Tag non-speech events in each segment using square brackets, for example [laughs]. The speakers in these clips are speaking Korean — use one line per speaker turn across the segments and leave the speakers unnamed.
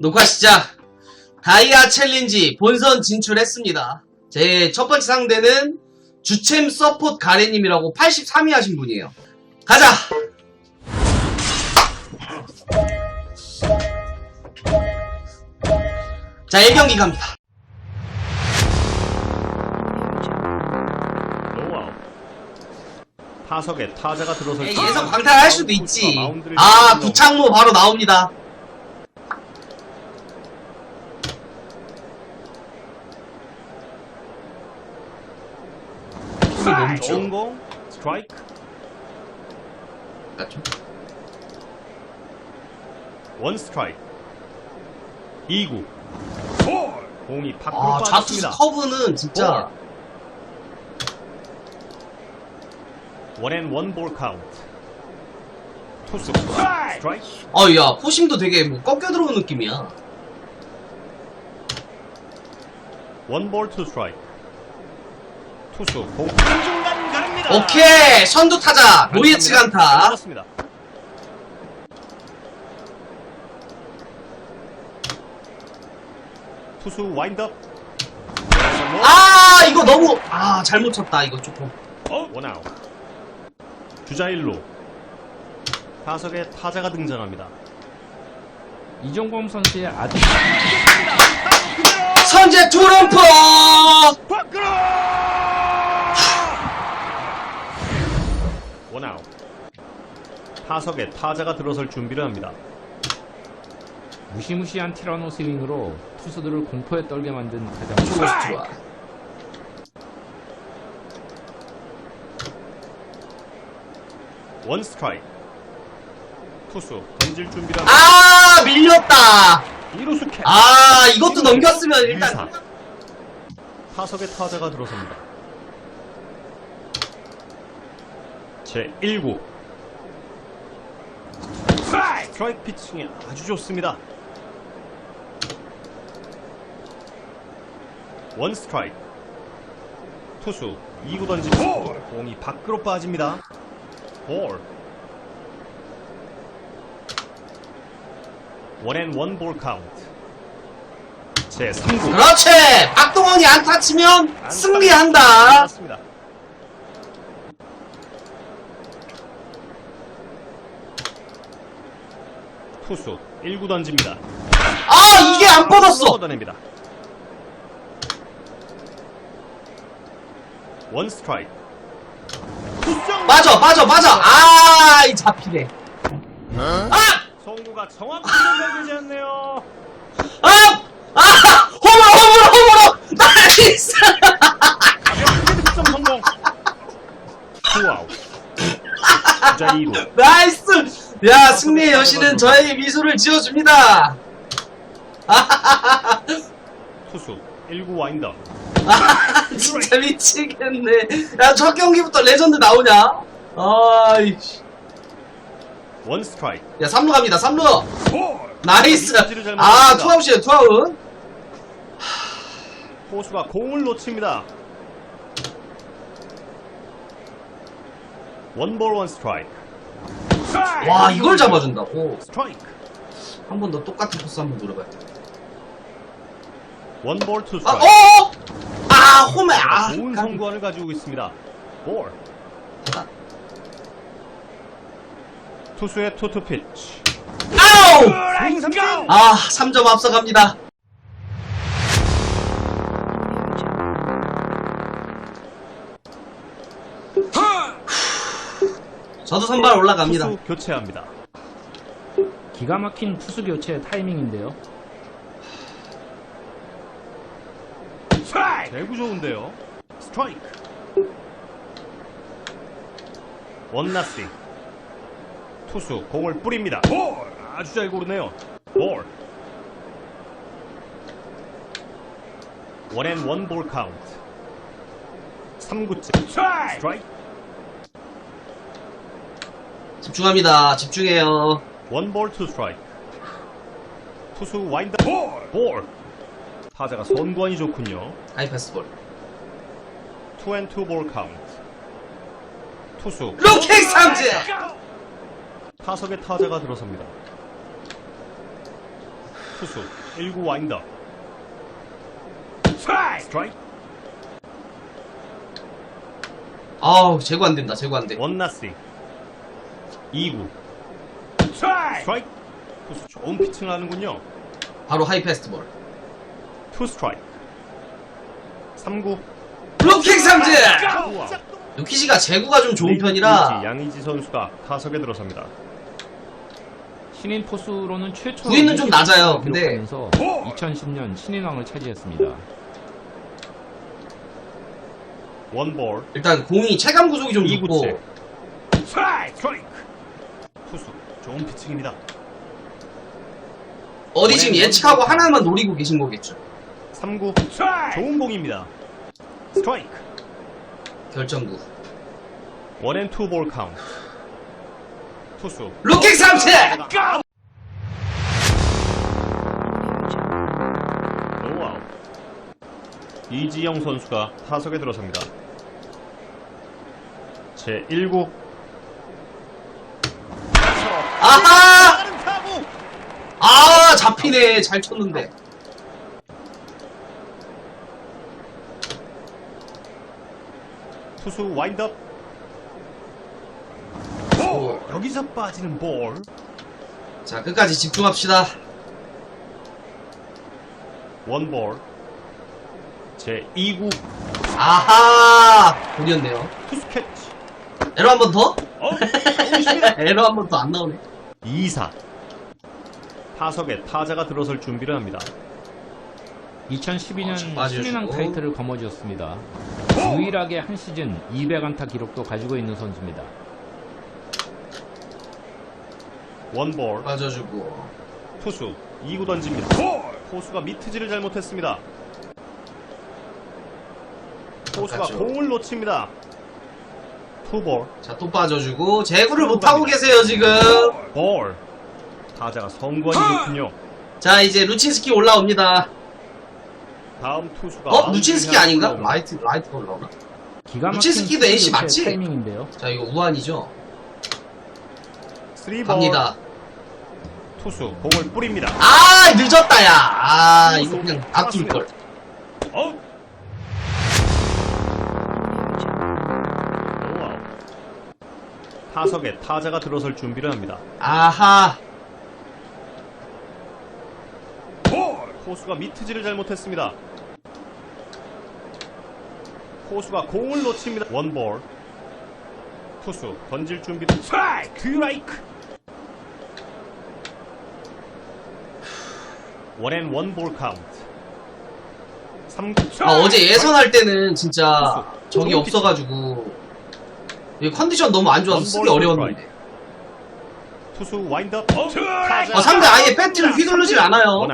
녹화 시작. 다이아 챌린지 본선 진출했습니다. 제 첫 번째 상대는 주챔 서폿 가래님이라고 83위 하신 분이에요. 가자! 자, 1경기 갑니다.
타석에 타자가
예,
때
예선 광탈할 수도 있지. 아, 구창모 바로 나옵니다. 힘이 너무 죠.
원공 스트라이크. 원 스트라이크. 2구. 공이 밖으로
아, 좌투수
빠졌습니다.
커브는 진짜
원앤 원볼 카운트. 투수. 스트라이크!
어, 야, 포심도 되게 뭐 꺾여 들어오는 느낌이야.
원볼 투 스트라이크. 투수. 공
오케이! 선두 타자, 노예치 간타.
그렇습니다. 투수 와인드업
아, 이거 너무, 아, 잘못 쳤다, 이거 조금.
어? 원아웃 주자 1루 타석에 타자가 등장합니다
이종범 선수의 아주
선제 투런포!
밖으로 원아웃 타석에 타자가 들어설 준비를 합니다
무시무시한 티라노 스윙으로 투수들을 공포에 떨게 만든 가장
좋아.
원 스트라이크 투수 던질 준비를 합니다
아, 밀렸다!
2루수 캐
아, 이것도 넘겼으면 일단.
일사. 타석에 타자가 들어섭니다. 제 1구 스트라이크 피칭이 아주 좋습니다. 원 스트라이크 투수 2구 던집니다. 공이 밖으로 빠집니다. 볼 원앤 원 볼 카운트 제 3구
그렇지! 박동원이 안타 치면 승리한다!
맞습니다. 투수 1구 던집니다.
아, 이게 안 뻗었어!
뻗어냅니다. 원 스트라이크.
맞아, 맞아, 맞아! 아, 이 잡히네. 아!
송구가 정확하게 연결되지 않네요.
아! 아! 홈으로, 홈으로, 홈으로! 나이스!
가볍게 득점 성공. 투아웃. 주자 2루.
나이스! 야, 승리의 여신은 저에게 미소를 지어줍니다. [laughs]
투수 1구 와인더.
아, [laughs] 진짜 미치겠네. 야, 첫 경기부터 레전드 나오냐? 아이씨.
원 스트라이크.
야, 3루 갑니다, 3루! 나이스! 아. 투아웃이에요, 투아웃.
포수가 공을 놓칩니다. 원볼 원 스트라이크.
와, 이걸 잡아준다고? 한 번 더 똑같은 코스 한번 노려봐야 돼.
원볼 투
아. 어! 아, 홈에, 아.
좋은
깜-
성구안을 가지고 있습니다. 볼. 투수의 투투 피치.
아우! 아, 3점 앞서갑니다. 저도 선발 올라갑니다.
투수 교체합니다.
기가 막힌 투수 교체 타이밍인데요.
대구 좋은데요. 스트라이크. 원나싱. 투수 공을 뿌립니다. 볼. 아주 잘 고르네요. 볼. 원앤 원볼 카운트. 3구째. 스트라이크.
집중합니다. 집중해요.
원볼 투 스트라이크. 투수 와인드 볼. 볼. 타자가 선구안이 좋군요.
하이 패스 볼.
투앤투 볼 카운트. 투수
로킥 삼진!
타석에 타자가 들어섭니다. 투수 1구 와인더 스트라이크
아우 제거 안 된다 제거 안돼
원 나싱 2구 스트라이크 투수 좋은 피칭을 하는군요
바로 하이 패스트볼
투 스트라이크 3구
블로킹 삼진
우와.
유키시가 제구가 좀 좋은 편이라
양의지 선수가 타석에 들어섭니다
신인 포수로는 최초
구위는
좀20
낮아요, 근데.
기록하면서 2010년 신인왕을 차지했습니다.
원볼
일단 공이 체감 구속이 좀 높고
2구째 스트라이크 좋은 피칭입니다.
어디 지금 예측하고 하나만 노리고 계신 거겠죠?
3구. 좋은 공입니다. 스트라이크!
결정구.
원앤투 볼 카운트. 투수.
루킹 삼진
노아웃. 이지영 선수가 타석에 들어섭니다. 제 1구
아하! 아 잡히네. 잘 쳤는데.
투수 와인드업.
볼.
여기서 빠지는 볼.
자 끝까지 집중합시다.
원볼. 제 2구.
아하! 볼이었네요.
투수 캐치.
에러 한 번 더?
어? [laughs]
에러 한 번 더 안 나오네
2사. 타석에 타자가 들어설 준비를 합니다.
2012년
어, 빠져주고.
신인왕 타이틀을 거머쥐었습니다. 유일하게 한 시즌 200안타 기록도 가지고 있는 선수입니다.
원볼.
빠져주고.
투수 2구 던집니다. 포수가 미트질을 잘못했습니다. 포수가. 공을 놓칩니다 투볼.
자 또 빠져주고 제구를 못 하고 계세요 지금.
볼. 타자가 성구하기 좋군요.
자 이제 루친스키 올라옵니다.
다음 투수가
어? 루친스키 아닌가? 라이트 라이트가 올라오나?
기가
루친스키도 NC 맞지?
타이밍인데요.
자 이거 우한이죠?
쓰리 볼.
갑니다.
투수 공을 뿌립니다.
아 늦었다 야 아 이거 그냥 아낄 걸.
어? 타석에 타자가 들어설 준비를 합니다
아하
포수가 미트질을 잘못했습니다. 포수가 공을 놓칩니다. 원볼. 투수 던질 준비. 스트라이크. 원앤 원볼 카운트. 3구.
아, 어제 예선할 때는 진짜 적이 없어가지고 이 컨디션 너무 안 좋아서 쓰기 어려웠는데
투수 와인드업.
아, 상대 아예 배트를 휘두르질 않아요.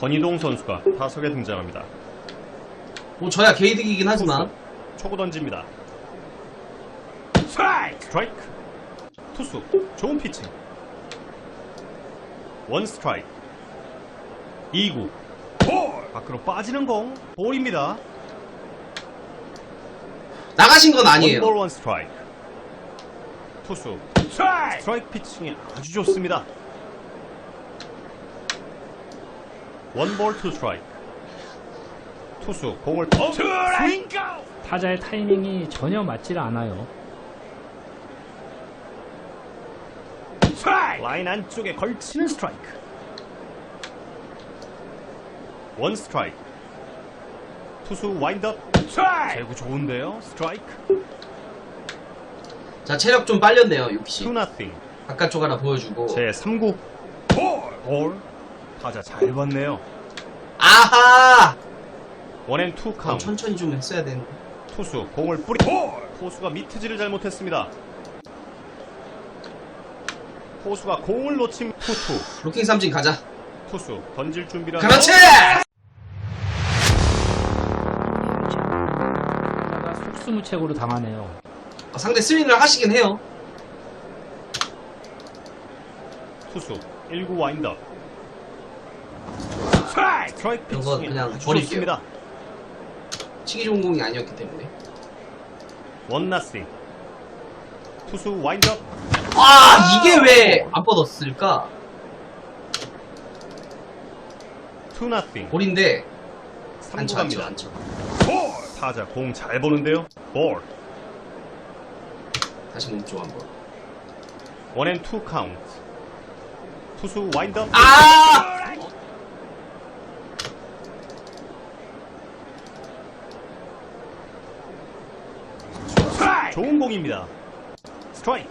권희동 선수가 타석에 등장합니다.
뭐 저야 개이득이긴 하지만
초구 던집니다. 스트라이크. 투수 좋은 피칭. 원 스트라이크. 2구. 밖으로 빠지는 공. 볼입니다.
나가신 건 아니에요
원볼 원 스트라이크. 투수 스트라이크 피칭이 아주 좋습니다. 원볼 투 스트라이크. 투수 공을 스윙
타자의 타이밍이 전혀 맞질 않아요.
라인 안쪽에 걸치는 스트라이크. 원 스트라이크. 투수 와인드업. 제구 좋은데요. 스트라이크.
자 체력 좀 빨렸네요 역시
투 나띵.
바깥쪽 하나 보여주고
제 3구. 볼. 타자 잘 봤네요.
아하
원앤 투
어,
카운트.
천천히 좀 했어야 되는데
투수 공을 뿌리. 포수가 미트질을 잘못했습니다. 포수가 공을 놓친 투투.
로킹 삼진 가자
투수 던질 준비를
그렇지
속수무책으로 당하네요.
아, 상대 스윙을 하시긴 해요.
투수. 1구 와인더. 스트라이크!
이건
피칭이
그냥 버릴게요.
좋습니다.
치기 좋은 공이 아니었기 때문에.
원나싱 투수 와인더
아 이게 왜 안 뻗었을까?
투 나띵.
볼인데 안쳐
3구
안쳐
갑니다.
안 쳐
타자 공 잘 보는데요. 볼.
다시 몸쪽 한번
원앤 투 카운트. 투수 와인드업.
아
좋은 공입니다. 스트라이크.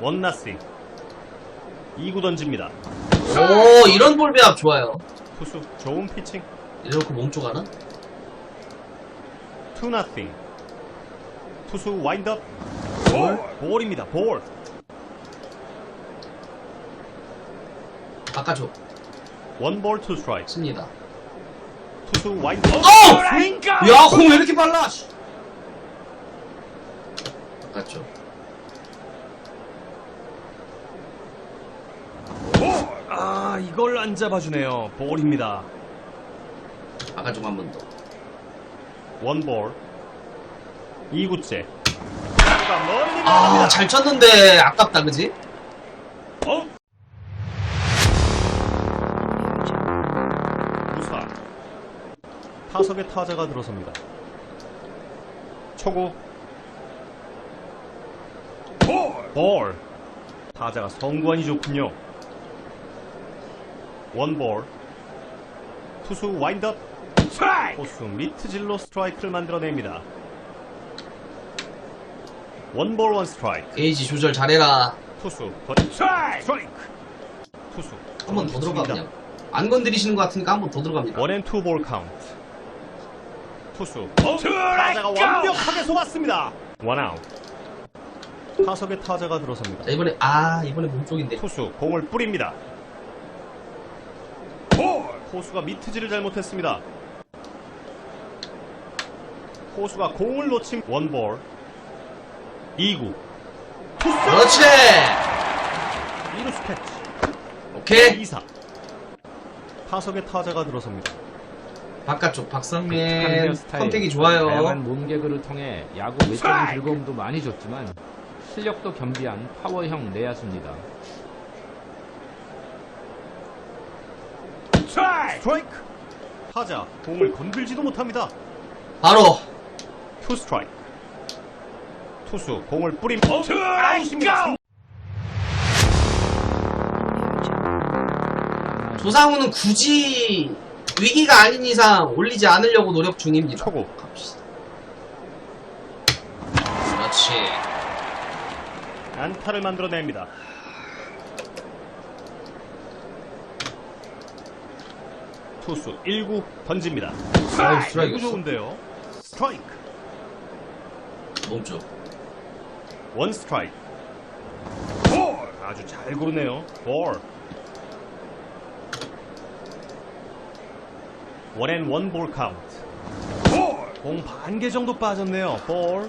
원 나싱. 2구 던집니다.
오 이런 볼 배합 좋아요
투수 좋은 피칭.
이렇게 몸쪽 하나
투 나싱. 투수 와인드업. 볼. 볼입니다. 볼.
바꿔줘
원볼 투 스트라이크.
씁니다
투수 와인드업.
어! 야공 왜 이렇게 빨라 씨. 바꿔줘
아 이걸 안 잡아주네요. 볼입니다.
바꿔줘 한 번 더
원볼. 2구째. 타구가 멀리 날아갑니다.
아잘 쳤는데 아깝다 그지?
어? 무사. 타석에 타자가 들어섭니다. 초구. 볼. 타자가 성구안이 좋군요. 원볼. 투수 와인드업. 포수 미트질로 스트라이크를 만들어냅니다. 원볼 원 스트라이크.
게이지 조절 잘해라
투수 번 스트라이크. 투수
한 번 더 들어가. 그냥 안 건드리시는 것 같으니까 한 번 더 들어갑니다
원앤 투 볼 카운트. 투수 타자가 완벽하게 속았습니다. 원아웃. 타석에 타자가 들어섭니다.
자 이번에 아 이번에 몸쪽인데
투수 공을 뿌립니다. 호수가 미트질을 잘못했습니다. 호수가 공을 놓친 원볼. 2구.
그렇지!
2루 스캐치.
오케이.
2사. 타석에 타자가 들어섭니다.
바깥쪽
강력 스타일,
선택이 좋아요.
다양한 몸개그를 통해 야구 외적인 즐거움도 많이 줬지만 실력도 겸비한 파워형 내야수입니다.
스트라이크 타자 공을 건들지도 못합니다.
바로
투 스트라이크. 투수 공을 뿌림. 아웃입니다.
조상우는 굳이 위기가 아닌 이상 올리지 않으려고 노력 중입니다
초구.
갑시다 그렇지
안타를 만들어냅니다. 투수 1구 던집니다.
아우 스트라이크
좋은데요. 스트라이크.
몸쪽
원 스트라이크. 아주 잘 고르네요. 볼. 원앤 원볼 카운트. 공반 개 정도 빠졌네요. 볼.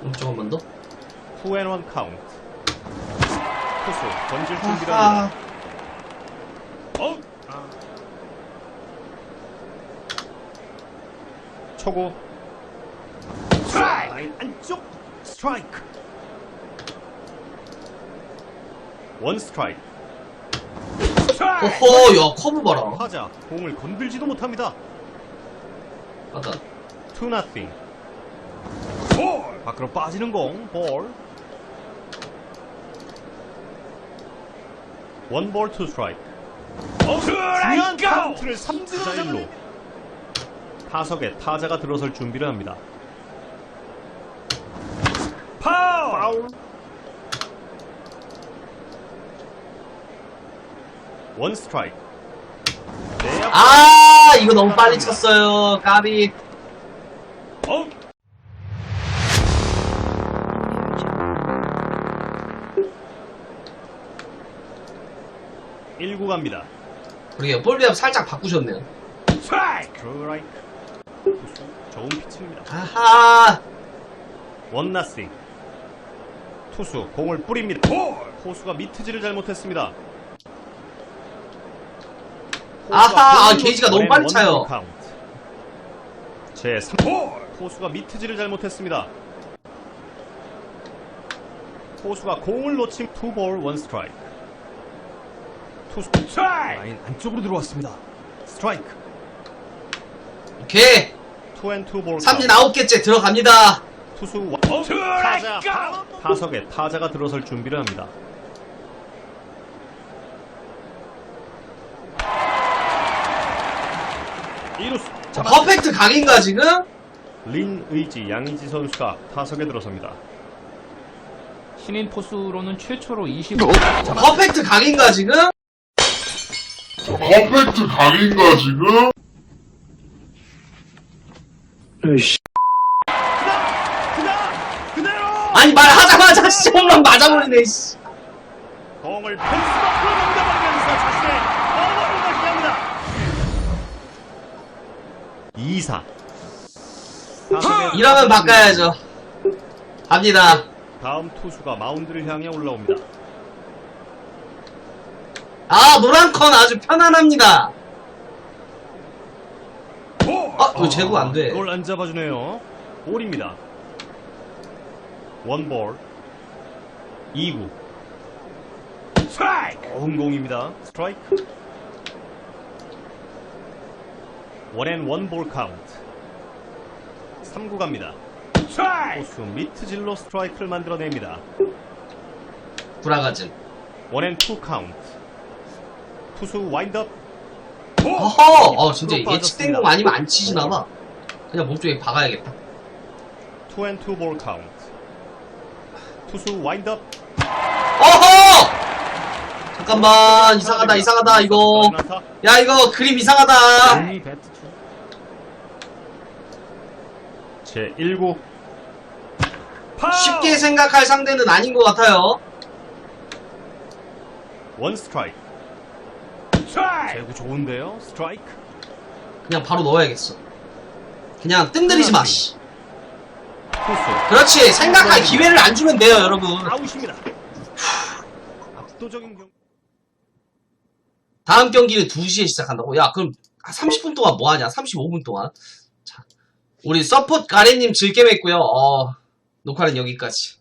몸쪽 한 번 더
투앤 원 카운트. 투수 던질 준비를
아하
합니다. 어? 아. 초구. 라인 안쪽 스트라이크. 원 스트라이크.
호호 야 커브 봐라
타자 공을 건들지도 못합니다.
맞다
투 나띵. 밖으로 빠지는 공 볼. 원볼 투 스트라이크. 중요한 카운트를 3진으로 잡는 타석에 타자가 들어설 준비를 합니다. 파울. 원 스트라이크. 내야
아 이거 너무 빨리 쳤어요 까비
어? 일구 갑니다.
그러게요 볼 배합 살짝 바꾸셨네요
스트라이크. 좋은 피칭입니다.
아하
원 나싱. 투수 공을 뿌립니다. 호수가 미트질을 잘못했습니다. 호수가
아하, 아, 게이지가
놓-
너무 빨리 차요.
제 3. 호수가 미트질을 잘못했습니다. 포수가 공을 놓친 투볼 원 스트라이크. 투수 라인 안쪽으로 들어왔습니다. 스트라이크.
오케이.
투앤투볼
삼진 아홉 개째 들어갑니다.
투수 와... 타자 타석에 타자가 들어설 준비를 합니다. 이루수
자, 퍼펙트 각인가 지금?
린 의지 양의지 선수가 타석에 들어섭니다.
신인 포수로는 최초로 20.
자, 퍼펙트 각인가 지금?
퍼펙트 각인가 지금?
그나 그대로
아니 말하자마자 [laughs] 진짜 홈런 맞아버리네 씨.
공을 펜스 밖으로 넘겨버리면서 자신의 어머를 맞이합니다. 2사 타석에
이러면 바꿔야죠. 갑니다.
다음 투수가 마운드를 향해 올라옵니다.
아 노란 컨 아주 편안합니다. 아, 이거 제구 안 돼.
이걸 안 잡아주네요. 볼입니다. 원볼. 2구. 스트라이크! 공입니다. 스트라이크. 원앤 원볼 카운트. 3구 갑니다. 포수 미트질로 스트라이크를 만들어냅니다.
브라가즘.
원앤 투 카운트. 투수 와인드업.
어허! 어 진짜 예측된 공 아니면 안 치시나봐. 그냥 몸쪽에 박아야겠다.
투앤투 볼 카운트. 투수 와인드업.
어허! 잠깐만 이상하다 이상하다 이거. 야 이거 그림 이상하다.
중.
제 1구.
쉽게 생각할 상대는 아닌 것 같아요.
원 스트라이크. 제구 좋은데요? 스트라이크.
그냥 바로 넣어야겠어. 그냥 뜸 들이지 마. 씨. 그렇지 생각할 기회를 안 주면 돼요 여러분.
아웃입니다. 압도적인 경.
다음 경기는 2시에 시작한다고? 야, 그럼 30분 동안 뭐 하냐? 35분 동안. 자, 우리 서폿 가래님 즐겜했고요. 어, 녹화는 여기까지.